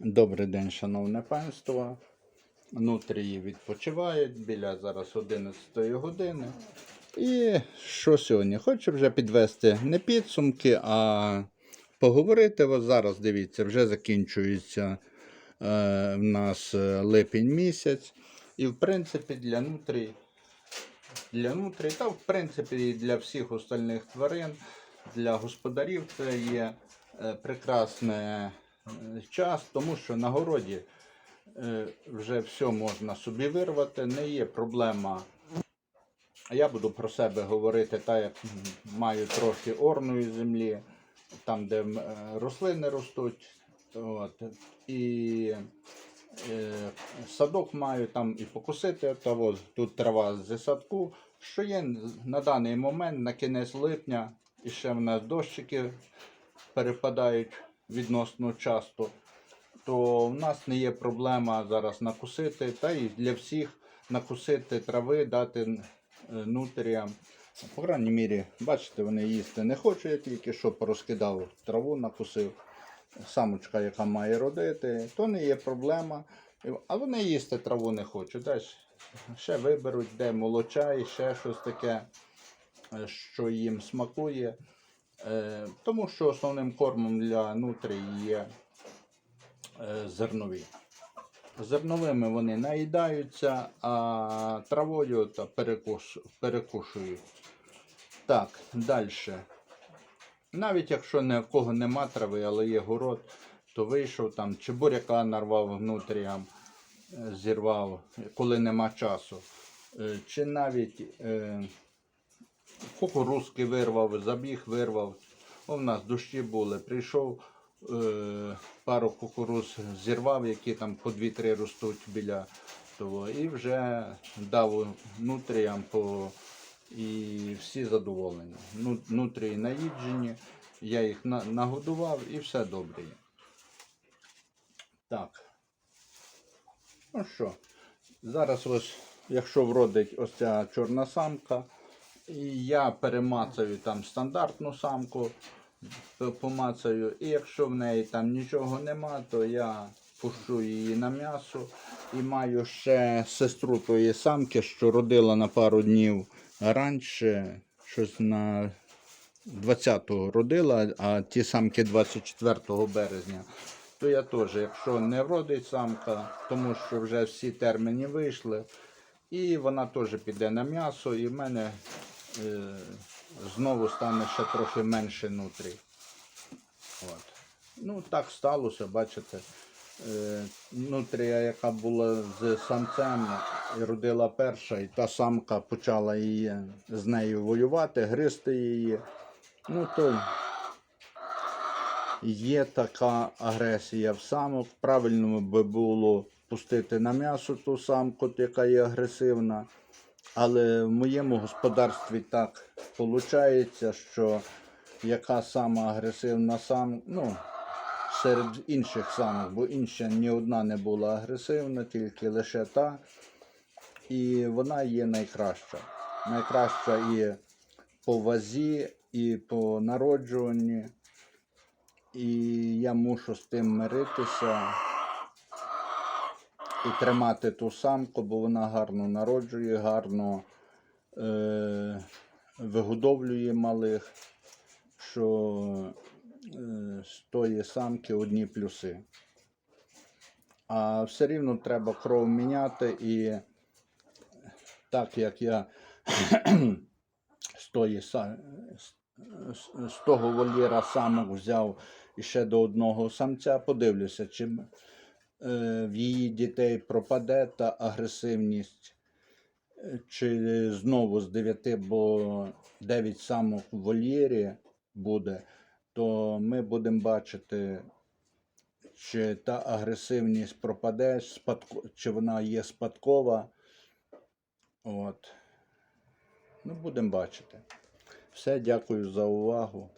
Добрий день, шановне панство. Нутрії відпочивають біля зараз 11 години. І що сьогодні? Хочу вже підвести не підсумки, а поговорити. Ось зараз дивіться, вже закінчується е, в нас е, липень місяць. І в принципі для нутрій, для нутрій, та в принципі і для всіх остальних тварин, для господарів це є е, прекрасний е, час, тому що на городі е, вже все можна собі вирвати, не є проблема. Я буду про себе говорити так, як маю трохи орної землі, там, де е, рослини ростуть. От, і е, садок маю там і покусити, та от, тут трава з садку. Що є на даний момент, на кінець липня, і ще в нас дощики перепадають відносно часто, то в нас не є проблема зараз накусити, та й для всіх накусити трави, дати е, нутріям. По крайній мірі, бачите, вони їсти не хочуть, я тільки що порозкидав траву, накусив. Самочка, яка має родити, то не є проблема. А вони їсти траву не хочуть. Далі ще виберуть, де молочай, ще щось таке, е, що їм смакує. Е, Тому що основним кормом для нутрій є е, зернові. Зерновими вони наїдаються, а травою та перекуш... перекушують. Так, далі. Навіть якщо ні в кого нема трави, але є город, то вийшов там, чи буряка нарвав внутріям, е, зірвав, коли нема часу. Чи навіть кукурузки вирвав, забіг вирвав. В нас дощі були. Прийшов е, пару кукуруз зірвав, які там по 2-3 ростуть біля того. І вже дав нутріям по і всі задоволені. Ну, нутрії наїджені, я їх на, нагодував і все добре. Так. Ну що, зараз ось, якщо вродить ось ця чорна самка, і я перемацаю там стандартну самку, помацаю, і якщо в неї там нічого нема, то я пущу її на м'ясо. І маю ще сестру тої самки, що родила на пару днів раніше, щось на 20-го родила, а ті самки 24 березня. То я теж, якщо не вродить самка, тому що вже всі терміни вийшли, і вона теж піде на м'ясо, і в мене знову стане ще трохи менше нутрій. От. Ну, так сталося, бачите. Е, нутрія, яка була з самцем, родила перша, і та самка почала її з нею воювати, гризти її. Ну, то є така агресія в самок. Правильно би було пустити на м'ясо ту самку, яка є агресивна. Але в моєму господарстві так виходить, що яка сама агресивна сам, ну, серед інших самок, бо інша ні одна не була агресивна, тільки лише та. І вона є найкраща. Найкраща і по вазі, і по народжуванні. І я мушу з тим миритися і тримати ту самку, бо вона гарно народжує, гарно е, вигодовлює малих, що е, з тої самки одні плюси. А все рівно треба кров міняти і так як я з тої з- того вольєра самок взяв і ще до одного самця, подивлюся, чи м, е, в її дітей пропаде та агресивність, е, чи знову з 9, бо 9 самок в вольєрі буде, то ми будемо бачити, чи та агресивність пропаде, чи вона є спадкова. От. Ну, будемо бачити. Все, дякую за увагу.